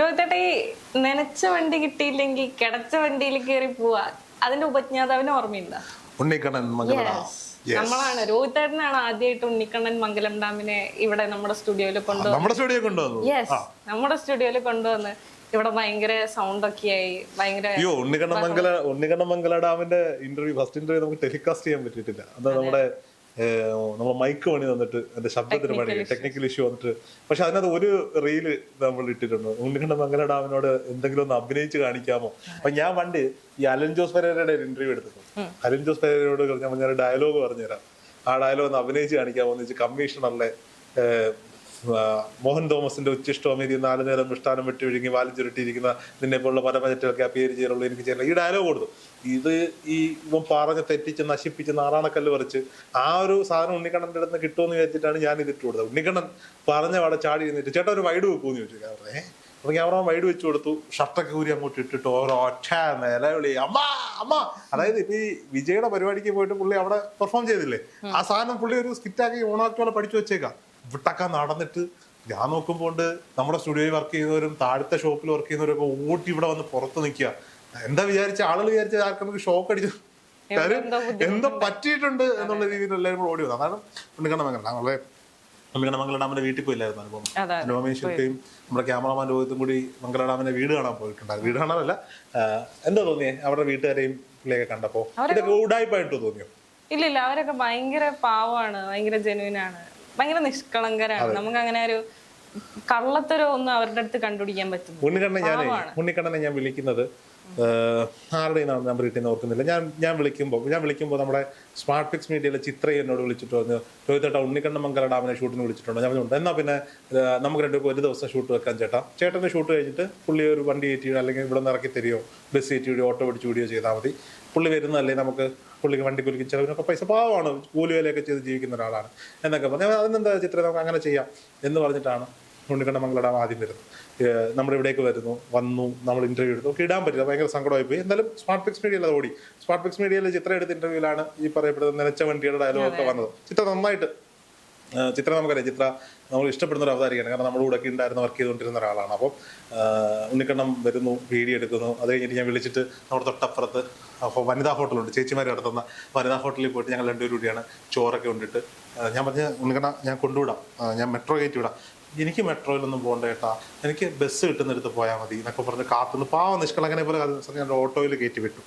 രോഹിത്തേട്ട ഈ നനച്ച വണ്ടി കിട്ടിയില്ലെങ്കിൽ കിടച്ച വണ്ടിയിൽ കയറി പോവാ. അതിന്റെ ഉപജ്ഞാതാവിന് ഓർമ്മയുണ്ടോ? ഉണ്ണിക്കണ്ണൻ മംഗള നമ്മളാണ് രോഹിത്തേട്ടനാണ് ആദ്യമായിട്ട് ഉണ്ണിക്കണ്ണൻ മംഗലം ഡാമിനെ ഇവിടെ നമ്മുടെ സ്റ്റുഡിയോയിൽ കൊണ്ടുവന്നു നമ്മുടെ സ്റ്റുഡിയോ കൊണ്ടുവന്നു യെസ് നമ്മുടെ സ്റ്റുഡിയോയിൽ കൊണ്ടുവന്ന് ഇവിടെ ഭയങ്കര സൗണ്ട് ഒക്കെ ആയി ഭയങ്കര അയ്യോ ഉണ്ണിക്കണ്ണ മംഗല ഉണ്ണിക്കണ്ണ മംഗല ഡാമിന്റെ ഇന്റർവ്യൂ ഫസ്റ്റ് ഇന്റർവ്യൂ നമുക്ക് ടെലികാസ്റ്റ് ചെയ്യാൻ പറ്റിയിട്ടില്ല. അത്. നമ്മുടെ ഏഹ്, നമ്മുടെ മൈക്ക് പണി തന്നിട്ട് എന്റെ ശബ്ദത്തിന് പണി ടെക്നിക്കൽ ഇഷ്യൂ വന്നിട്ട്. പക്ഷെ അതിനകത്ത് ഒരു റീൽ നമ്മൾ ഇട്ടിട്ടുണ്ട്. ഉണ്ണിക്കണ്ട മംഗല ഡാമിനോട് എന്തെങ്കിലും ഒന്ന് അഭിനയിച്ച് കാണിക്കാമോ? അപ്പൊ ഞാൻ പണ്ട് ഈ അലൻ ജോസ് പെരേരയുടെ ഇന്റർവ്യൂ എടുത്തിട്ടുണ്ട്. അലൻ ജോസ് പെരേരയോട് ഞാൻ ഡയലോഗ് പറഞ്ഞുതരാം. ആ ഡയലോഗ് ഒന്ന് അഭിനയിച്ച് കാണിക്കാമോ? എന്ന് വെച്ച് കമ്മീഷണറിലെ മോഹൻ തോമസിന്റെ ഉച്ചിഷ്ടോമേരി നാലു നേരം മിഷ്ടാനം വെട്ടി വിഴുങ്ങി വാലും ചുരുട്ടിയിരിക്കുന്ന നിന്നെ പോലുള്ള പരമചറ്റൊക്കെ ആ പേര് ചെയ്യാറുള്ളൂ എനിക്ക് ചെയ്യാൻ ഈ ഡയലോഗ് കൊടുത്തു. ഇത് ഈ ഇവൻ പറഞ്ഞ് തെറ്റിച്ച് നശിപ്പിച്ച് നാറാണക്കല്ല് പറിച്ച് ആ ഒരു സാധനം ഉണ്ണിക്കണ്ണന്റെ അടുത്ത് കിട്ടുമെന്ന് വിചാരിച്ചിട്ടാണ് ഞാൻ ഇതിട്ട് ഇട്ട് കൊടുത്തത്. ഉണ്ണിക്കണ്ണൻ പറഞ്ഞ അവിടെ ചാടി ഇരുന്നിട്ട് ചേട്ടാ ഒരു വൈഡ് വെക്കൂന്ന് ചോദിച്ചു. ഞാൻ അപ്പൊ ക്യാമറ വൈഡ് വെച്ച് കൊടുത്തു. ഷർട്ടൊക്കെ ഊരി അങ്ങോട്ട് ഇട്ടിട്ട് ഓരോ ഒറ്റ നിലവിളി അമ്മ അമ്മ. അതായത് ഇപ്പൊ ഈ വിജയുടെ പരിപാടിക്ക് പോയിട്ട് പുള്ളി അവിടെ പെർഫോം ചെയ്തില്ലേ? ആ സാധനം പുള്ളി ഒരു സ്കിറ്റാക്കി ഓണാക്കി പോലെ പഠിച്ചു വെച്ചേക്കാം. വിട്ടൊക്കെ നടന്നിട്ട് ഞാൻ നോക്കുമ്പോൾ നമ്മുടെ സ്റ്റുഡിയോയിൽ വർക്ക് ചെയ്യുന്നവരും താഴത്തെ ഷോപ്പിൽ വർക്ക് ചെയ്യുന്നവരൊക്കെ ഓട്ടി ഇവിടെ വന്ന് പുറത്ത് നിൽക്കുക എന്താ വിചാരിച്ച? ആളുകൾ വിചാരിച്ച ആർക്കും ഷോക്ക് അടിച്ചു. എന്തോ പറ്റിയിട്ടുണ്ട് എന്നുള്ള രീതിയിൽ എല്ലാവരും കൂടെ ഓടി വന്നു അതാണ് ഉണ്ണിക്കണ്ണ മംഗലം ഞങ്ങളെ ഉണ്ണിക്കണ്ണ മംഗലം ഡാമിന്റെ വീട്ടിൽ പോയില്ലായിരുന്നു അനുഭവം അതെ നോമേശ്വരത്തെയും നമ്മുടെ ക്യാമറമാൻ രോഹിത്തും കൂടി മംഗല ഡാമിന്റെ വീട് കാണാൻ പോയിട്ടുണ്ടായിരുന്നു. വീട് കാണാനല്ല എന്താ തോന്നിയേ? അവരുടെ വീട്ടുകാരെയും പിള്ളേയൊക്കെ കണ്ടപ്പോ? ഇതൊക്കെ ഉടായ്പായിട്ട് തോന്നിയോ? ഇല്ല ഇല്ല അവരൊക്കെ ഭയങ്കര പാവമാണ് ഭയങ്കര ജെനുവിനാണ് ഭയങ്കര നിഷ്കളങ്കരാണ്. നമുക്ക് അങ്ങനെ ഒരു കള്ളത്തരോ ഒന്നും അവരുടെ അടുത്ത് കണ്ടുപിടിക്കാൻ പറ്റും ഉണ്ണിക്കണ്ണനെ ഞാൻ ഉണ്ണിക്കണ്ണനെ ഞാൻ വിളിക്കുന്നത് ആരുടെ നമ്പർ കിട്ടിയെന്ന് ഓർക്കുന്നില്ല. ഞാൻ ഞാൻ വിളിക്കുമ്പോൾ ഞാൻ വിളിക്കുമ്പോൾ നമ്മുടെ സ്മാർട്ട് ഫിക്സ് മീഡിയയിലെ ചിത്ര എന്നോട് വിളിച്ചിട്ട് പറഞ്ഞു ചോദിച്ചേട്ടാ ഉണ്ണിക്കണ്ണ മംഗല ഡാമിനെ ഷൂട്ടിന് വിളിച്ചിട്ടുണ്ടോ. ഞാൻ പറഞ്ഞിട്ടുണ്ട് എന്നാൽ പിന്നെ നമുക്ക് രണ്ടുപേർക്കും ഒരു ദിവസം ഷൂട്ട് വെക്കാൻ ചേട്ടാ. ചേട്ടന്റെ ഷൂട്ട് കഴിഞ്ഞിട്ട് പുള്ളി ഒരു വണ്ടി കയറ്റി അല്ലെങ്കിൽ ഇവിടെ നിന്ന് ഇറക്കി തരികയോ ബസ് കയറ്റി വിടുകയോ ഓട്ടോ പിടിച്ച് വിടുകയോ ചെയ്താൽ മതി. പുള്ളി വരുന്നതല്ലേ നമുക്ക് പുള്ളിക്ക് വണ്ടി കുലിക്കും ചിലവിനൊക്കെ പൈസ പാവമാണ് കൂലി വിലയൊക്കെ ചെയ്ത് ജീവിക്കുന്ന ഒരാളാണ്. എന്നൊക്കെ പറഞ്ഞു. ഞാൻ അതിനെന്താ ചിത്രം? നമുക്ക് അങ്ങനെ ചെയ്യാം എന്ന് പറഞ്ഞിട്ടാണ് ഉണ്ണിക്കണ്ണ മംഗളടാം ആദ്യം വരുന്നത്. നമ്മൾ നമ്മുടെ ഇവിടേക്ക് വരുന്നു വന്നു നമ്മൾ ഇന്റർവ്യൂ എടുത്തു. ഒക്കെ ഇടാൻ പറ്റില്ല. ഭയങ്കര സങ്കടമായി പോയി എന്തായാലും സ്മാർട്ട് ഫിക്സ് മീഡിയയിൽ അത് ഓടി. സ്മാർട്ട് ഫിക്സ് മീഡിയയിൽ ചിത്രം എടുത്ത ഇന്റർവ്യൂലാണ് ഈ പറയപ്പെടുന്ന നിലച്ച വണ്ടിയുടെ ഡയലോഗ് ഒക്കെ വന്നത്. ചിത്രം നന്നായിട്ട് ചിത്ര നമുക്കറിയാം. ചിത്ര നമ്മൾ ഇഷ്ടപ്പെടുന്ന ഒരു അവതാരികയാണ്. കാരണം നമ്മുടെ കൂടെ ഒക്കെ ഉണ്ടായിരുന്ന വർക്ക് ചെയ്തുകൊണ്ടിരുന്ന ഒരാളാണ്. അപ്പം ഉണ്ണിക്കണ്ണം വരുന്നു വീഡിയോ എടുക്കുന്നു. അത് കഴിഞ്ഞിട്ട് ഞാൻ വിളിച്ചിട്ട് നമ്മുടെ തൊട്ടപ്പുറത്ത് വനിതാ ഹോട്ടലുണ്ട്. ചേച്ചിമാർ നടത്തുന്ന വനിതാ ഹോട്ടലിൽ പോയിട്ട് ഞങ്ങൾ രണ്ടുപേരും കൂടിയാണ് ചോറൊക്കെ കൊണ്ടിട്ട്. ഞാൻ പറഞ്ഞ ഉണ്ണിക്കണ്ണ ഞാൻ കൊണ്ടുവിടാം. ഞാൻ മെട്രോ കയറ്റി വിടാം. എനിക്ക് മെട്രോയിലൊന്നും പോകണ്ട കേട്ടാ എനിക്ക് ബസ് കിട്ടുന്നിടത്ത് പോയാൽ മതി എന്നൊക്കെ പറഞ്ഞ് കാത്തുനിന്ന് പാവം നിഷ്കളങ്ങനെ പോലെ ഞാൻ ഓട്ടോയിൽ കയറ്റി വിട്ടു.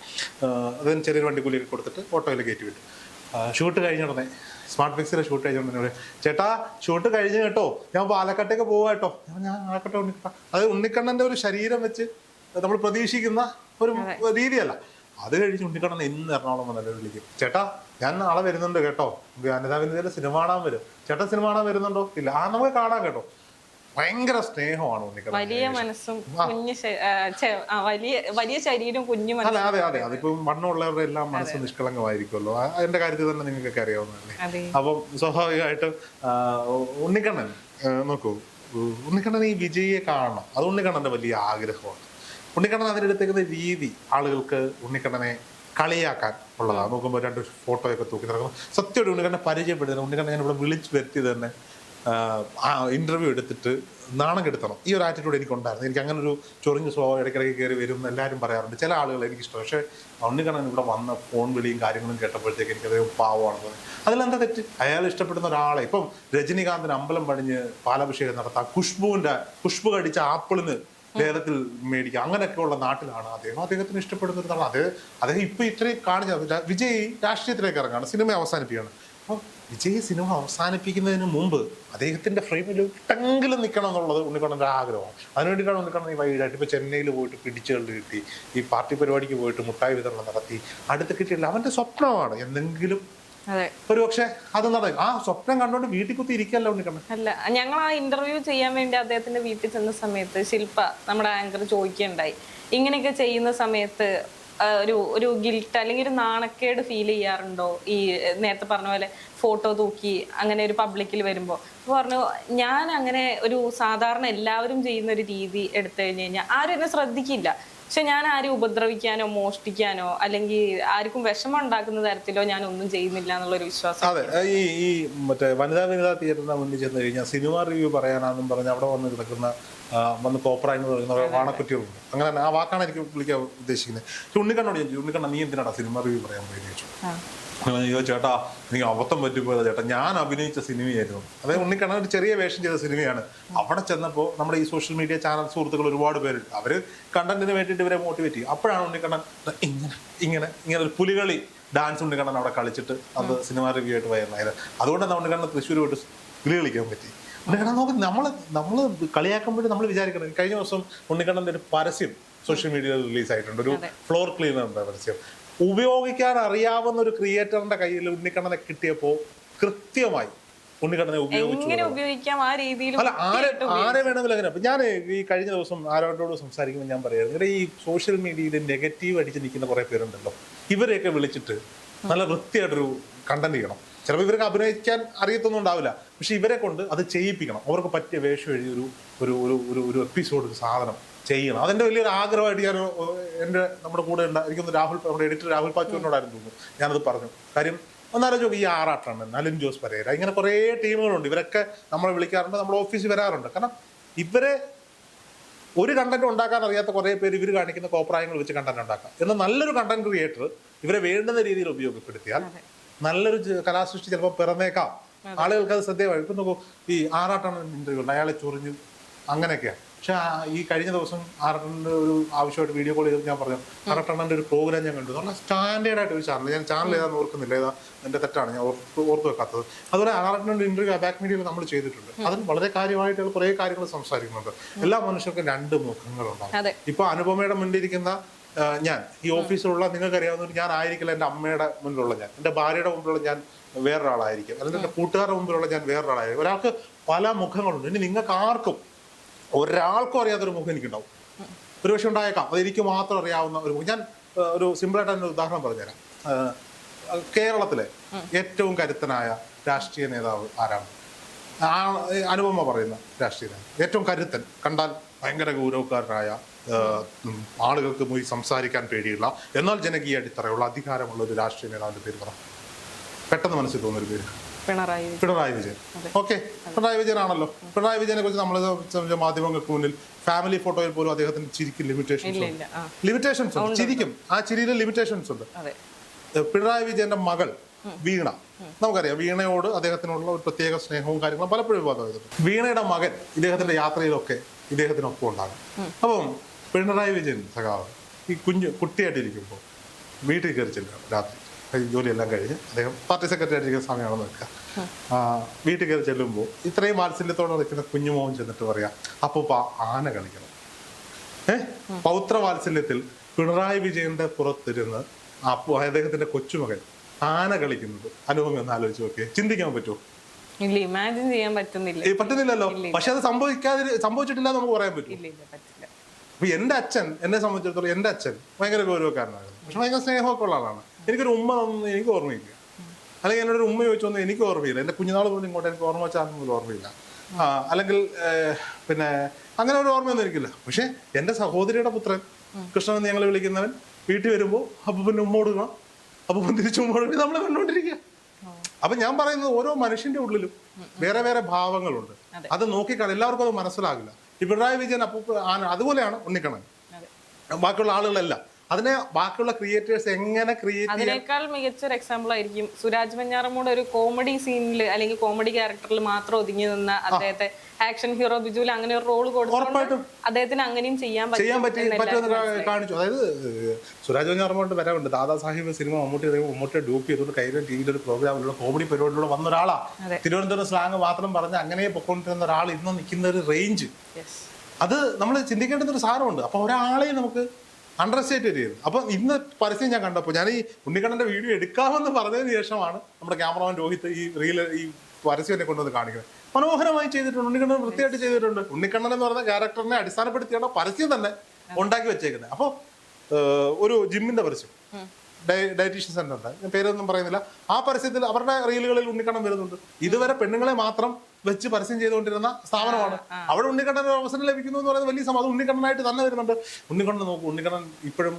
അതിന് ചെറിയൊരു വണ്ടിക്കൂലിയൊക്കെ കൊടുത്തിട്ട് ഓട്ടോയിൽ കയറ്റി വിട്ടു. ഷൂട്ട് കഴിഞ്ഞ ഉടനെ. സ്മാർട്ട് ഫിക്സിലെ ഷൂട്ട് കഴിഞ്ഞ ഉടനെ ചേട്ടാ ഷൂട്ട് കഴിഞ്ഞു കേട്ടോ. ഞാൻ പാലക്കാട്ടേക്ക് പോവാ കേട്ടോ. ഞാൻ ഞാൻ ആക്കട്ടെ ഉണ്ണിക്കണ്ണ. അത് ഉണ്ണിക്കണ്ണന്റെ ഒരു ശരീരം വെച്ച് നമ്മൾ പ്രതീക്ഷിക്കുന്ന ഒരു രീതിയല്ല. അത് കഴിഞ്ഞ് ഉണ്ണിക്കണ്ണൻ ഇന്ന് എറണാകുളം വന്നല്ലോ വിളിക്കും. ചേട്ടാ ഞാൻ നാളെ വരുന്നുണ്ട് കേട്ടോ. അനിതാവിന്റെ സിനിമ കാണാൻ വരും. ചേട്ടാ സിനിമ കാണാൻ വരുന്നുണ്ടോ? ഇല്ല. ആ നമുക്ക് കാണാൻ കേട്ടോ. ഭയങ്കര സ്നേഹമാണ് ഉണ്ണിക്കണ്ണൻ വലിയ മനസ്സും കുഞ്ഞു വലിയ വലിയ ശരീരവും കുഞ്ഞു മനസ്സും അല്ല അതെ അതെ. അതിപ്പം വണ്ണമുള്ളവരുടെ എല്ലാം മനസ്സ് നിഷ്കളങ്കമായിരിക്കുമല്ലോ. അതിന്റെ കാര്യത്തിൽ തന്നെ നിങ്ങൾക്കൊക്കെ അറിയാവുന്നതല്ലേ? അപ്പം സ്വാഭാവികമായിട്ടും ഉണ്ണിക്കണ്ണൻ നോക്കൂ. ഉണ്ണിക്കണ്ണൻ ഈ വിജയിയെ കാണണം. അത് ഉണ്ണിക്കണ്ണന്റെ വലിയ ആഗ്രഹമാണ്. ഉണ്ണിക്കണ്ണൻ അതിനെടുത്തേക്കുന്ന രീതി ആളുകൾക്ക് ഉണ്ണിക്കണ്ണനെ കളിയാക്കാൻ ഉള്ളതാണ്. നോക്കുമ്പോൾ രണ്ട് ഫോട്ടോയൊക്കെ തൂക്കി നടക്കുന്നു. സത്യമായിട്ട് ഉണ്ണിക്കണ്ണനെ പരിചയപ്പെടുത്തുന്നത് ഉണ്ണിക്കണ്ണൻ ഞാൻ ഇവിടെ വിളിച്ചു വരുത്തിയത് തന്നെ ആ ഇന്റർവ്യൂ എടുത്തിട്ട് നാണം കെടുത്തണം. ഈ ഒരു ആറ്റിറ്റ്യൂഡ് എനിക്ക് ഉണ്ടായിരുന്നു എനിക്ക് അങ്ങനെ ഒരു ചൊറിഞ്ഞ സ്വഭാവം ഇടയ്ക്കിടയ്ക്ക് കയറി വരും എല്ലാവരും പറയാറുണ്ട്. ചില ആളുകൾ എനിക്കിഷ്ടം. പക്ഷേ ഉണ്ണിക്കണ്ണൻ ഇവിടെ വന്ന ഫോൺ വിളിയും കാര്യങ്ങളും കേട്ടപ്പോഴത്തേക്ക് എനിക്കത് പാവമാണ് അതിലെന്താ തെറ്റ്? അയാൾ ഇഷ്ടപ്പെടുന്ന ഒരാളെ ഇപ്പം രജനീകാന്തിന് അമ്പലം പണിഞ്ഞ് പാലാഭിഷേകം നടത്താം ഖുഷ്ബുവിന്റെ ഖുഷ്ബു കടിച്ച ആപ്പിളിന് ലേലത്തിൽ മേടിക്കുക. അങ്ങനെയൊക്കെയുള്ള നാട്ടിലാണ് അദ്ദേഹം. അദ്ദേഹത്തിന് ഇഷ്ടപ്പെടുന്ന ഒരു നാളാണ് അദ്ദേഹം അദ്ദേഹം ഇപ്പൊ ഇത്രയും കാണിച്ച വിജയ് രാഷ്ട്രീയത്തിലേക്ക് ഇറങ്ങുകയാണ്. സിനിമ അവസാനിപ്പിക്കുകയാണ്. അപ്പോൾ വിജയ് സിനിമ അവസാനിപ്പിക്കുന്നതിന് മുമ്പ് അദ്ദേഹത്തിന്റെ ഫ്രെയിമിൽ ഒട്ടെങ്കിലും നിൽക്കണം എന്നുള്ളത് ഉണ്ണിക്കണ്ണന്റെ ആഗ്രഹമാണ്. അതിനുവേണ്ടിയിട്ടാണ് ഉണ്ണിക്കണ്ണൻ ഈ വൈകിട്ട് ഇപ്പൊ ചെന്നൈയിൽ പോയിട്ട് പിടിച്ചുകൊണ്ട് കിട്ടി. ഈ പാർട്ടി പരിപാടിക്ക് പോയിട്ട് മുട്ടായി വിതരണം നടത്തി. അടുത്ത് കിട്ടിയില്ല അവന്റെ സ്വപ്നമാണ് എന്തെങ്കിലും. ഒരു പക്ഷെ അത് നടക്കും ആ സ്വപ്നം കണ്ടുകൊണ്ട് വീട്ടിൽ കുത്തി ഇരിക്കല്ല ഉണ്ണിക്കണ്ണൻ അല്ല ഞങ്ങൾ ആ ഇന്റർവ്യൂ ചെയ്യാൻ വേണ്ടി അദ്ദേഹത്തിന്റെ വീട്ടിൽ ചെന്ന സമയത്ത് ശില്പ നമ്മുടെ ആങ്കർ ചോദിക്കുകയുണ്ടായി. ഇങ്ങനെയൊക്കെ ചെയ്യുന്ന സമയത്ത് ഒരു ഒരു ഗിൽട്ട് അല്ലെങ്കിൽ ഒരു നാണക്കേട് ഫീൽ ചെയ്യാറുണ്ടോ? ഈ നേരത്തെ പറഞ്ഞ പോലെ ഫോട്ടോ തൂക്കി അങ്ങനെ ഒരു പബ്ലിക്കിൽ വരുമ്പോൾ അപ്പോൾ പറഞ്ഞു ഞാൻ അങ്ങനെ ഒരു സാധാരണ എല്ലാവരും ചെയ്യുന്ന ഒരു രീതി എടുത്തു കഴിഞ്ഞ് കഴിഞ്ഞാൽ ആരും എന്നെ ശ്രദ്ധിക്കില്ല. പക്ഷെ ഞാൻ ആരും ഉപദ്രവിക്കാനോ മോഷ്ടിക്കാനോ അല്ലെങ്കിൽ ആർക്കും വിഷമം ഉണ്ടാക്കുന്ന തരത്തിലോ ഞാൻ ഒന്നും ചെയ്യുന്നില്ല എന്നുള്ളൊരു വിശ്വാസം. അതെ ഈ ഈ മറ്റേ വനിതാ വനിതാ തിയേറ്ററിന് മുന്നിൽ ചെന്ന് കഴിഞ്ഞാൽ സിനിമ റിവ്യൂ പറയാനാണെന്നും പറഞ്ഞ് അവിടെ വന്ന് കിടക്കുന്ന വന്ന് കോപ്ര എന്ന് പറയുന്ന വാണക്കുറ്റികളുണ്ട്. അങ്ങനെ തന്നെ ആ വാക്കാണ് എനിക്ക് വിളിക്കാൻ ഉദ്ദേശിക്കുന്നത്. പക്ഷെ ഉണ്ണിക്കണ്ണോട് ചോദിച്ചു, ഉണ്ണിക്കണ്ണ നീ എന്തിനാടാ സിനിമ റിവ്യൂ പറയാൻ പോയി ചോദിച്ചു. ചേട്ടാ എനിക്ക് അബദ്ധം പറ്റിപ്പോയത് ചേട്ടാ. ഞാൻ അഭിനയിച്ച സിനിമയായിരുന്നു. അതായത് ഉണ്ണിക്കണ്ണൻ ഒരു ചെറിയ വേഷം ചെയ്ത സിനിമയാണ്. അവിടെ ചെന്നപ്പോൾ നമ്മുടെ ഈ സോഷ്യൽ മീഡിയ ചാനൽ സുഹൃത്തുക്കൾ ഒരുപാട് പേരുണ്ട്. അവർ കണ്ടന്റിന് വേണ്ടിയിട്ട് ഇവരെ മോട്ടിവേറ്റ് ചെയ്യും. അപ്പോഴാണ് ഉണ്ണിക്കണ്ണൻ ഇങ്ങനെ ഇങ്ങനെ ഇങ്ങനെ ഒരു പുലികളി ഡാൻസ് ഉണ്ണിക്കണ്ണൻ അവിടെ കളിച്ചിട്ട് അത് സിനിമ റിവ്യൂ ആയിട്ട് വൈറലായത് അതുകൊണ്ടാണ് ഉണ്ണിക്കണ്ണൻ തൃശ്ശൂർ പോയിട്ട് പുലി കളിക്കാൻ പറ്റി. ഉണ്ണിക്കണ്ണൻ നോക്ക് നമ്മൾ നമ്മൾ കളിയാക്കുമ്പോഴും നമ്മൾ വിചാരിക്കണം കഴിഞ്ഞ ദിവസം ഉണ്ണിക്കണ്ണന്റെ ഒരു പരസ്യം സോഷ്യൽ മീഡിയയിൽ റിലീസ് ആയിട്ടുണ്ട്. ഒരു ഫ്ലോർ ക്ലീനറിന്റെ പരസ്യം? ഉപയോഗിക്കാൻ അറിയാവുന്ന ഒരു ക്രിയേറ്ററിന്റെ കയ്യിൽ ഉണ്ണിക്കണ്ണനെ കിട്ടിയപ്പോൾ കൃത്യമായി ഉണ്ണിക്കണ്ണനെ ഉപയോഗിച്ചു അല്ല ആരെ ആരെ വേണമെങ്കിലും അങ്ങനെ. അപ്പൊ ഞാൻ ഈ കഴിഞ്ഞ ദിവസം ആരോടോട് സംസാരിക്കുമ്പോൾ ഞാൻ പറയായിരുന്നു ഇവിടെ ഈ സോഷ്യൽ മീഡിയയിൽ നെഗറ്റീവ് അടിച്ച് നിൽക്കുന്ന കുറെ പേരുണ്ടല്ലോ. ഇവരെയൊക്കെ വിളിച്ചിട്ട് നല്ല വൃത്തിയായിട്ടൊരു കണ്ടന്റ് ചെയ്യണം. ചിലപ്പോൾ ഇവർക്ക് അഭിനയിക്കാൻ അറിയത്തൊന്നും ഉണ്ടാവില്ല. പക്ഷെ ഇവരെ കൊണ്ട് അത് ചെയ്യിപ്പിക്കണം. അവർക്ക് പറ്റിയ വേഷം എഴുതി ഒരു ഒരു ഒരു ഒരു ഒരു എപ്പിസോഡ് ഒരു സാധനം ചെയ്യണം. അതെന്റെ വലിയൊരു ആഗ്രഹമായിട്ട് ഞാൻ എന്റെ നമ്മുടെ കൂടെ ഉണ്ട് എനിക്കൊന്ന് രാഹുൽ നമ്മുടെ എഡിറ്റർ രാഹുൽ പാച്ചുവിനോടായിരുന്നു തോന്നുന്നു. ഞാനത് പറഞ്ഞു. കാര്യം ഒന്നാലോചിക്കും ഈ ആറാട്ടാണ് നലിൻ ജോസ് പരേര ഇങ്ങനെ കുറേ ടീമുകളുണ്ട്. ഇവരൊക്കെ നമ്മളെ വിളിക്കാറുണ്ട് നമ്മുടെ ഓഫീസിൽ വരാറുണ്ട്. കാരണം ഇവരെ ഒരു കണ്ടന്റ് ഉണ്ടാക്കാൻ അറിയാത്ത കുറേ പേര് ഇവർ കാണിക്കുന്ന കോപ്രായങ്ങൾ വെച്ച് കണ്ടന്റ് ഉണ്ടാക്കാം. എന്നാൽ നല്ലൊരു കണ്ടന്റ് ക്രിയേറ്റർ ഇവരെ വേണ്ടുന്ന രീതിയിൽ ഉപയോഗപ്പെടുത്തിയാൽ നല്ലൊരു കലാസൃഷ്ടി ചിലപ്പോൾ പിറന്നേക്കാം. ആളുകൾക്ക് അത് ശ്രദ്ധേയമായി. ഇപ്പം നോക്കൂ ഈ ആറാട്ടാണ് ഇന്റർവ്യൂ ഉണ്ട് അയാളെ ചൊറിഞ്ഞു അങ്ങനെയൊക്കെയാണ് പക്ഷെ ഈ കഴിഞ്ഞ ദിവസം ആറാട്ടന്റെ ഒരു ആവശ്യമായിട്ട് വീഡിയോ കോൾ ചെയ്ത് ഞാൻ പറഞ്ഞു ആറാട്ടണ്ണന്റെ ഒരു പ്രോഗ്രാം ഞാൻ കണ്ടു. നല്ല സ്റ്റാൻഡേർഡ് ആയിട്ട് ഒരു ചാനൽ. ഞാൻ ചാനൽ ഏതാണെന്ന് ഓർക്കുന്നില്ല. ഏതാ? എന്റെ തെറ്റാണ്. ഞാൻ ഓർത്ത് ഓർത്ത് വെക്കാത്തത്. അതുപോലെ ആറാട്ടന്റെ ഇന്റർവ്യൂ ബാക്ക് മീഡിയയിൽ നമ്മൾ ചെയ്തിട്ടുണ്ട്. അതിന് വളരെ കാര്യമായിട്ട് കുറേ കാര്യങ്ങൾ സംസാരിക്കുന്നുണ്ട്. എല്ലാ മനുഷ്യർക്കും രണ്ട് മുഖങ്ങളുണ്ടാവും. അതെ. ഇപ്പൊ അനുപമയുടെ മുന്നിലിരിക്കുന്ന ഞാൻ. ഈ ഓഫീസിലുള്ള നിങ്ങൾക്ക് അറിയാവുന്ന ഞാൻ ആയിരിക്കില്ല എന്റെ അമ്മയുടെ മുന്നിലുള്ള ഞാൻ. എന്റെ ഭാര്യയുടെ മുമ്പിലുള്ള ഞാൻ വേറൊരാളായിരിക്കും. അല്ലെങ്കിൽ എന്റെ കൂട്ടുകാരുടെ മുമ്പിലുള്ള ഞാൻ വേറൊരാളായിരിക്കും. ഒരാൾക്ക് പല മുഖങ്ങളുണ്ട്. ഇനി നിങ്ങൾക്ക് ആർക്കും ഒരാൾക്കും അറിയാത്തൊരു മുഖം എനിക്കുണ്ടാവും. ഒരു പക്ഷെ ഉണ്ടായേക്കാം. അത് എനിക്ക് മാത്രം അറിയാവുന്ന ഒരു മുഖം. ഞാൻ ഒരു സിമ്പിളായിട്ട് തന്നെ ഉദാഹരണം പറഞ്ഞുതരാം. കേരളത്തിലെ ഏറ്റവും കരുത്തനായ രാഷ്ട്രീയ നേതാവ് ആരാണ്? അനുപമ പറയുന്ന രാഷ്ട്രീയ നേതാവ്. ഏറ്റവും കരുത്തൻ. കണ്ടാൽ ഭയങ്കര ഗൗരവക്കാരനായ ആളുകൾക്ക് പോയി സംസാരിക്കാൻ പേടിയുള്ള എന്നാൽ ജനകീയ അടിത്തറയുള്ള അധികാരമുള്ള ഒരു രാഷ്ട്രീയ നേതാവിന്റെ പേര് പറ. പെട്ടെന്ന് മനസ്സിൽ തോന്നുന്നൊരു പേര്. പിണറായി. പിണറായി വിജയൻ. ഓക്കെ. പിണറായി വിജയൻ ആണല്ലോ. പിണറായി വിജയനെ കുറിച്ച് നമ്മൾ മാധ്യമങ്ങൾക്ക് മുന്നിൽ ഫാമിലി ഫോട്ടോയിൽ പോലും അദ്ദേഹത്തിന് ചിരിക്കും ലിമിറ്റേഷൻസ് ലിമിറ്റേഷൻസ് ഉണ്ട്. ചിരിക്കും. ആ ചിരിയിൽ ലിമിറ്റേഷൻസ് ഉണ്ട്. പിണറായി വിജയന്റെ മകൾ വീണ. നമുക്കറിയാം വീണയോട് അദ്ദേഹത്തിനുള്ള ഒരു പ്രത്യേക സ്നേഹവും കാര്യങ്ങളും പലപ്പോഴും വീണയുടെ മകൻ ഇദ്ദേഹത്തിന്റെ യാത്രയിലൊക്കെ ഇദ്ദേഹത്തിനൊപ്പം ഉണ്ടാകും അപ്പം പിണറായി വിജയൻ സഖാവ് ഈ കുഞ്ഞ് കുട്ടിയായിട്ടിരിക്കുമ്പോൾ വീട്ടിൽ കയറി ചെല്ലുക രാത്രി ജോലിയെല്ലാം കഴിഞ്ഞ് അദ്ദേഹം പാർട്ടി സെക്രട്ടറി ആയിട്ടിരിക്കുന്ന സമയമാണെന്ന് വെക്കുക വീട്ടിൽ കയറി ചെല്ലുമ്പോൾ ഇത്രയും വാത്സല്യത്തോടെ നിൽക്കുന്ന കുഞ്ഞുമോൻ ചെന്നിട്ട് പറയാം അപ്പൂപ്പ ആന കളിക്കണം. ഏഹ് പൗത്രവാത്സല്യത്തിൽ പിണറായി വിജയന്റെ പുറത്തിരുന്ന് അദ്ദേഹത്തിന്റെ കൊച്ചുമകൻ ആന കളിക്കുന്നത് അനുഭവം ഒന്ന് ആലോചിച്ച് നോക്കിയേ. ചിന്തിക്കാൻ പറ്റുമോ? ഇല്ല ഇമാജിൻ ചെയ്യാൻ പറ്റുന്നില്ല. ഏയ് പറ്റുന്നില്ലല്ലോ. പക്ഷെ അത് സംഭവിക്കാതെ സംഭവിച്ചിട്ടില്ല എന്ന് നമുക്ക് പറയാൻ പറ്റും ഇല്ല ഇല്ല പറ്റില്ല. അപ്പൊ എന്റെ അച്ഛൻ എന്നെ സംബന്ധിച്ചിടത്തോളം എന്റെ അച്ഛൻ ഭയങ്കര ഗൗരവക്കാരനായിരുന്നു. പക്ഷെ ഭയങ്കര സ്നേഹമൊക്കെ ഉള്ള ആളാണ്. എനിക്കൊരു ഉമ്മ തന്നു എനിക്ക് ഓർമ്മയില്ല. അല്ലെങ്കിൽ എന്നോട് ഒരു ഉമ്മ ചോദിച്ചൊന്നും എനിക്ക് ഓർമ്മയില്ല. എന്റെ കുഞ്ഞുനാൾ പോലും ഇങ്ങോട്ട് എനിക്ക് ഓർമ്മ വെച്ചാൽ പോലും ഓർമ്മയില്ല. ആ അല്ലെങ്കിൽ പിന്നെ അങ്ങനെ ഒരു ഓർമ്മയൊന്നും എനിക്കില്ല. പക്ഷെ എന്റെ സഹോദരിയുടെ പുത്രൻ കൃഷ്ണൻ എന്ന് ഞങ്ങൾ വിളിക്കുന്നവൻ വീട്ടിൽ വരുമ്പോൾ അപ്പൊ പിന്നെ ഉമ്മ കൊടുക്കണം അപ്പൊ തിരിച്ചു ഉമ്മ കൊടുക്കണം നമ്മൾ കണ്ടുകൊണ്ടിരിക്കുക അപ്പൊ ഞാൻ പറയുന്നത് ഓരോ മനുഷ്യന്റെ ഉള്ളിലും വേറെ വേറെ ഭാവങ്ങളുണ്ട്. അത്. നോക്കിക്കാണ് എല്ലാവർക്കും അത് മനസ്സിലാകില്ല. ഈ പിണറായി വിജയൻ അപ്പൊ അതുപോലെയാണ് ഉണ്ണിക്കണ്ണൻ. ബാക്കിയുള്ള ആളുകളല്ല. അതിനെ ബാക്കിയുള്ള ക്രിയേറ്റേഴ്സ് എങ്ങനെ ക്രിയേറ്റ് അതിനേക്കാൾ മികച്ചൊരു എക്സാമ്പിൾ ആയിരിക്കും സുരാജ് മഞ്ഞാറമ്മൂട് ഒരു കോമഡി സീനിൽ അല്ലെങ്കിൽ കോമഡി ക്യാരക്ടറിൽ മാത്രം ഒതുങ്ങി നിന്ന അദ്ദേഹത്തെ ആക്ഷൻ ഹീറോ ബിജുവിൽ അങ്ങനെ ഒരു റോൾ കൊടുത്തു അദ്ദേഹത്തിന് അങ്ങനെയും ചെയ്യാൻ ചെയ്യാൻ പറ്റും പറ്റുമെന്ന് കാണിച്ചു. അതായത് സുരാജ് മഞ്ഞാറമ്മൂട്ട് വരാറുണ്ട് ദാദാ സാഹിബ് സിനിമ മമ്മൂട്ടി മമ്മൂട്ടിയെ ഡ്യൂപ്പ് ചെയ്തുകൊണ്ട് കയ്യിലും ടി ഒരു പ്രോഗ്രാമിലുള്ള കോമഡി പരിപാടിയിലൂടെ വന്ന ഒരാളാ. അതെ. തിരുവനന്തപുരം സ്ലാങ് മാത്രം പറഞ്ഞ് അങ്ങനെ പൊക്കോണ്ടിരുന്ന ഒരാൾ ഇന്ന് നിൽക്കുന്ന ഒരു റേഞ്ച് അത് നമ്മൾ ചിന്തിക്കേണ്ടുന്ന ഒരു സാധനമുണ്ട് അപ്പൊ ഒരാളെ നമുക്ക് അണ്ടർ എസ്റ്റിമേറ്റ് ചെയ്യും അപ്പൊ ഇന്ന് പരസ്യം ഞാൻ കണ്ടപ്പോൾ ഞാൻ ഈ ഉണ്ണിക്കണ്ണന്റെ വീഡിയോ എടുക്കാമെന്ന് പറഞ്ഞതിന് ശേഷമാണ് നമ്മുടെ ക്യാമറമാൻ രോഹിത് ഈ റീൽ ഈ പരസ്യം എന്നെ കൊണ്ടുവന്ന് കാണിക്കുന്നത്. മനോഹരമായി ചെയ്തിട്ടുണ്ട്. ഉണ്ണിക്കണ്ണൻ വൃത്തിയായിട്ട് ചെയ്തിട്ടുണ്ട്. ഉണ്ണിക്കണ്ണൻ എന്ന് പറഞ്ഞ ക്യാരക്ടറിനെ അടിസ്ഥാനപ്പെടുത്തിയാണ് പരസ്യം തന്നെ ഉണ്ടാക്കി വെച്ചേക്കുന്നത്. അപ്പോൾ ഒരു ജിമ്മിന്റെ പരസ്യം. ഡയറ്റീഷ്യൻ സെന്ററിന്റെ. ഞാൻ പേരൊന്നും പറയുന്നില്ല. ആ പരസ്യത്തിൽ അവരുടെ റീലുകളിൽ ഉണ്ണിക്കണ്ണൻ വരുന്നുണ്ട്. ഇതുവരെ പെണ്ണുങ്ങളെ മാത്രം വെച്ച് പരസ്യം ചെയ്തുകൊണ്ടിരുന്ന സ്ഥാപനമാണ്. അവിടെ ഉണ്ണിക്കണ്ണൻ ഒരു അവസരം ലഭിക്കുന്നു എന്ന് പറയുന്നത് വലിയ സമാധാനം ഉണ്ണിക്കണ്ണനായിട്ട് തന്നെ വരുന്നുണ്ട്. ഉണ്ണിക്കണ്ണൻ നോക്കൂ ഉണ്ണിക്കണ്ണൻ ഇപ്പോഴും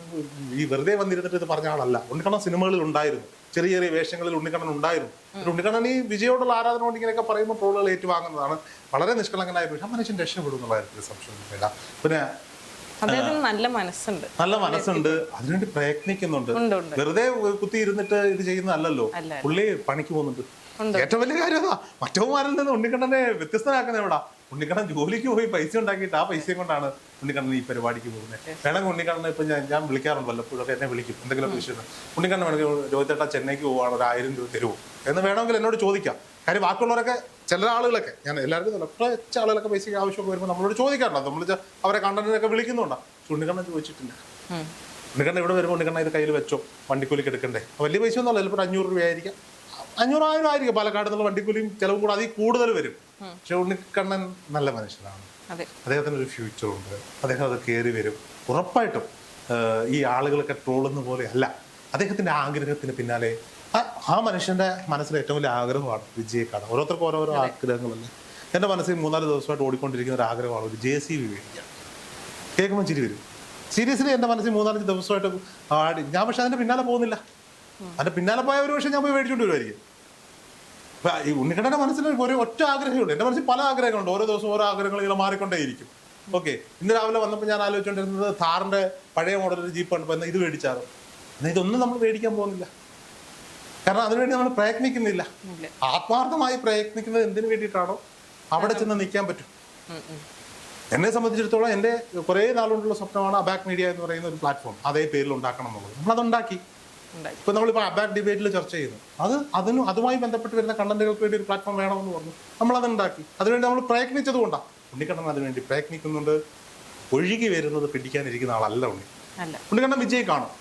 ഈ വെറുതെ വന്നിരുന്നിട്ട് ഇത് പറഞ്ഞ ആളല്ല. ഉണ്ണിക്കണ്ണൻ സിനിമകളിൽ ഉണ്ടായിരുന്നു. ചെറിയ ചെറിയ വേഷങ്ങളിൽ ഉണ്ണിക്കണ്ണൻ ഉണ്ടായിരുന്നു. ഉണ്ണിക്കണ്ണൻ ഈ വിജയോടുള്ള ആരാധന കൊണ്ട് ഇങ്ങനെയൊക്കെ പറയുമ്പോൾ ട്രോളുകൾ ഏറ്റുവാങ്ങുന്നതാണ്. വളരെ നിഷ്കളങ്കനായ പക്ഷേ മനുഷ്യൻ രക്ഷപ്പെടും എന്നുള്ള കാര്യത്തിൽ സംശയമൊന്നുമില്ല പിന്നെ നല്ല മനസ്സുണ്ട്. നല്ല മനസ്സുണ്ട്. അതിനുവേണ്ടി പ്രയത്നിക്കുന്നുണ്ട്. വെറുതെ കുത്തി ഇരുന്നിട്ട് ഇത് ചെയ്യുന്നതല്ലല്ലോ. അല്ല. പുള്ളി പണിക്ക് പോകുന്നുണ്ട്. ഏറ്റവും വലിയ കാര്യം അതാ. മറ്റവന്മാരിൽ നിന്ന് ഉണ്ണിക്കണ്ണനെ വ്യത്യസ്തനാക്കുന്ന എവിടാ? ഉണ്ണിക്കണ്ണൻ ജോലിക്ക് പോയി പൈസ ഉണ്ടാക്കിയിട്ട് ആ പൈസയും കൊണ്ടാണ് ഉണ്ണിക്കണ്ണൻ ഈ പരിപാടിക്ക് പോകുന്നത് വേണമെങ്കിൽ ഉണ്ണിക്കണ്ണനെ ഇപ്പൊ ഞാൻ ഞാൻ വിളിക്കാറുണ്ട് വല്ലപ്പോഴൊക്കെ എന്നെ വിളിക്കും. എന്തെങ്കിലും വിഷയം ഉണ്ണിക്കണ്ണൻ വേണമെങ്കിൽ രോഹിതേട്ട ചെന്നൈക്ക് പോവാണ്. ഒരു ആയിരം രൂപ തരുമോ എന്ന് വേണമെങ്കിൽ എന്നോട് ചോദിക്കാം. കാര്യം ബാക്കിയുള്ളവരൊക്കെ ചില ആളുകളൊക്കെ ഞാൻ എല്ലാവർക്കും ഒറ്റ ആളുകളൊക്കെ പൈസയ്ക്ക് ആവശ്യമൊക്കെ വരുമ്പോൾ നമ്മളോട് ചോദിക്കാറുണ്ട്. നമ്മൾ അവരെ കണ്ടന്റിനൊക്കെ വിളിക്കുന്നുണ്ടോ. ഉണ്ണിക്കണ്ണൻ ചോദിച്ചിട്ടില്ല. ഉണ്ണിക്കണ്ണൻ ഇവിടെ വരുമ്പോൾ ഉണ്ണിക്കണ്ണൻ ഇത് കയ്യിൽ വെച്ചോ? വണ്ടിക്കൂലിക്ക് എടുക്കണ്ടേ? വലിയ പൈസ ഒന്നും അല്ല ചിലപ്പോൾ അഞ്ഞൂറ് രൂപയായിരിക്കാം. അഞ്ഞൂറായിരം ആയിരിക്കും പാലക്കാട് നിന്നുള്ള വണ്ടിക്കൂലിയും ചിലവും കൂടെ അതിൽ കൂടുതൽ വരും. പക്ഷെ ഉണ്ണിക്കണ്ണൻ നല്ല മനുഷ്യനാണ്. അദ്ദേഹത്തിന് ഒരു ഫ്യൂച്ചർ ഉണ്ട്. അദ്ദേഹം അത് കയറി വരും. ഉറപ്പായിട്ടും ഈ ആളുകളൊക്കെ ട്രോളുന്ന പോലെ അല്ല അദ്ദേഹത്തിന്റെ ആഗ്രഹത്തിന് പിന്നാലെ ആ- മനുഷ്യന്റെ മനസ്സിൽ ഏറ്റവും വലിയ ആഗ്രഹമാണ് വിജയക്കാണ്. ഓരോരുത്തർക്കും ഓരോരോ ആഗ്രഹങ്ങളല്ലേ. എന്റെ മനസ്സിൽ മൂന്നാൽ ദിവസമായിട്ട് ഓടിക്കൊണ്ടിരിക്കുന്ന ഒരു ആഗ്രഹമാണ് ഒരു ജെ സി ബി മേടിക്കാൻ. കേൾക്കുമ്പോൾ ചിരി വരും. സീരിയസ്ലി എന്റെ മനസ്സിൽ മൂന്നാലഞ്ച് ദിവസമായിട്ട് ആടി. ഞാൻ പക്ഷെ അതിന്റെ പിന്നാലെ പോകുന്നില്ല. അതിന്റെ പിന്നാലെ പോയ ഒരു പക്ഷേ ഞാൻ പോയി മേടിച്ചുകൊണ്ട് വരുമായിരിക്കും ഈ ഉണ്ണിക്കണ്ണന്റെ മനസ്സിൽ ഒരു ഒറ്റ ആഗ്രഹമുണ്ട് എന്റെ മനസ്സിൽ പല ആഗ്രഹങ്ങളുണ്ട്. ഓരോ ദിവസവും ഓരോ ആഗ്രഹങ്ങൾ ഇങ്ങനെ മാറിക്കൊണ്ടേയിരിക്കും. ഓക്കെ. ഇന്ന് രാവിലെ വന്നപ്പോൾ ഞാൻ ആലോചിച്ചുകൊണ്ടിരുന്നത് താറിന്റെ പഴയ മോഡൽ ഒരു ജീപ്പ് കണ്ടപ്പോൾ ഇത് മേടിച്ചാറ് എന്നാൽ ഇതൊന്നും നമ്മൾ മേടിക്കാൻ പോകുന്നില്ല. കാരണം അതിനുവേണ്ടി നമ്മൾ പ്രയത്നിക്കുന്നില്ല. ആത്മാർത്ഥമായി പ്രയത്നിക്കുന്നത് എന്തിനു വേണ്ടിയിട്ടാണോ? അവിടെ ചെന്ന് നിൽക്കാൻ പറ്റും. എന്നെ സംബന്ധിച്ചിടത്തോളം എന്റെ കുറേ നാളുകൊണ്ടുള്ള സ്വപ്നമാണ് അബാക് മീഡിയ എന്ന് പറയുന്ന ഒരു പ്ലാറ്റ്ഫോം. അതേ പേരിൽ ഉണ്ടാക്കണം എന്നുള്ളത്. നമ്മളത് ഉണ്ടാക്കി. ഇപ്പൊ നമ്മളിപ്പോ അബാക് ഡിബേറ്റിൽ ചർച്ച ചെയ്യുന്നു. അത് അതിന് അതുമായി ബന്ധപ്പെട്ട് വരുന്ന കണ്ടന്റുകൾക്ക് വേണ്ടി ഒരു പ്ലാറ്റ്ഫോം വേണമെന്ന് പറഞ്ഞു. നമ്മൾ അത് ഉണ്ടാക്കി അതിനുവേണ്ടി നമ്മൾ പ്രയത്നിച്ചത് കൊണ്ടാണ് ഉണ്ണിക്കണ്ണൻ അതിനുവേണ്ടി പ്രയത്നിക്കുന്നുണ്ട്. ഒഴുകി വരുന്നത് പിടിക്കാനിരിക്കുന്ന ആളല്ല ഉണ്ണി. ഉണ്ണിക്കണ്ണൻ വിജയം കാണും.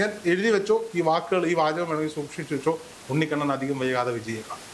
ഞാൻ എഴുതി വെച്ചോ ഈ വാക്കുകൾ ഈ വാചകം വേണമെങ്കിൽ സൂക്ഷിച്ചു വെച്ചോ ഉണ്ണിക്കണ്ണൻ അധികം വൈകാതെ വിജയം കാണും.